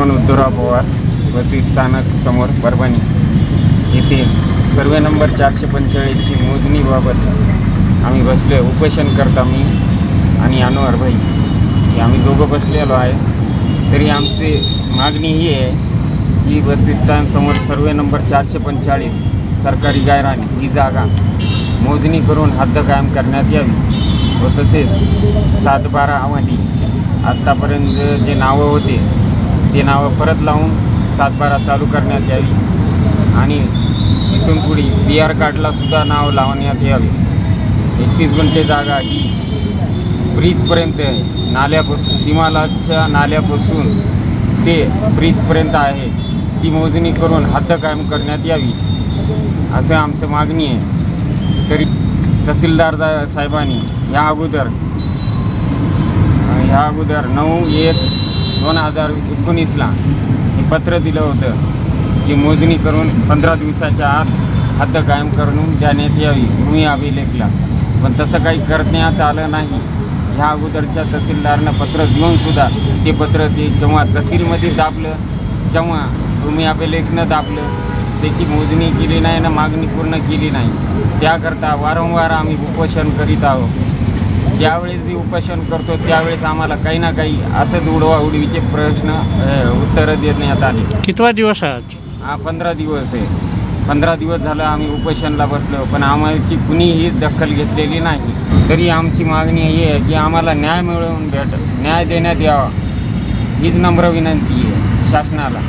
सिद्धूराव पवार बसी स्थानक समोर परभणी येथे सर्वे नंबर चारशे पंचेचाळीसची मोजणीबाबत आम्ही बसलो आहे उपोषण करता मी आणि अनवर भाई. हे आम्ही दोघं बसलेलो आहे. तरी आमची मागणी ही आहे की बस समोर सर्वे नंबर चारशे पंचेचाळीस सरकारी गायरान ही जागा मोजणी करून हद्द कायम करण्यात यावी व तसेच सातबारा बारामध्ये आत्तापर्यंत जे नावं होते ते नावं परत लावून सातबारा चालू करण्यात यावी. आणि इथून पुढे पी आर कार्डलासुद्धा नाव लावण्यात यावे. एकतीस गुंठे जागा ही ब्रिजपर्यंत आहे. नाल्यापासून सीमालाच्या नाल्यापासून ते ब्रिजपर्यंत आहे. ती मोजणी करून हद्द कायम करण्यात यावी. असं आमचं मागणी आहे. तरी तहसीलदार दा- साहेबांनी या अगोदर ह्या अगोदर नऊ एक दोन हजार एकोणीसला हे पत्र दिलं होतं की मोजणी करून पंधरा दिवसाच्या आत हद्द कायम करून देण्यात यावी भूमी अभिलेखला. पण तसं काही करण्यात आलं नाही. ह्या अगोदरच्या तहसीलदारनं पत्र देऊनसुद्धा ते पत्र ते जेव्हा तहसीलमध्ये दाबलं जेव्हा भूमी अभिलेखनं दाबलं त्याची मोजणी केली नाही ना मागणी पूर्ण केली नाही. त्याकरता वारंवार आम्ही उपोषण करीत आहोत. ज्यावेळेस मी उपोषण करतो त्यावेळेस आम्हाला काही ना काही असंच उडवा उडवीचे प्रश्न उत्तरं देण्यात आली. कितवा दिवस आहे आज? हा पंधरा दिवस आहे. पंधरा दिवस झालं आम्ही उपोषणला बसलो पण आम्हाची कुणीही दखल घेतलेली नाही. तरी आमची मागणी ही आहे की आम्हाला न्याय मिळवून भेट न्याय देण्यात यावा. हीच नम्र विनंती आहे शासनाला.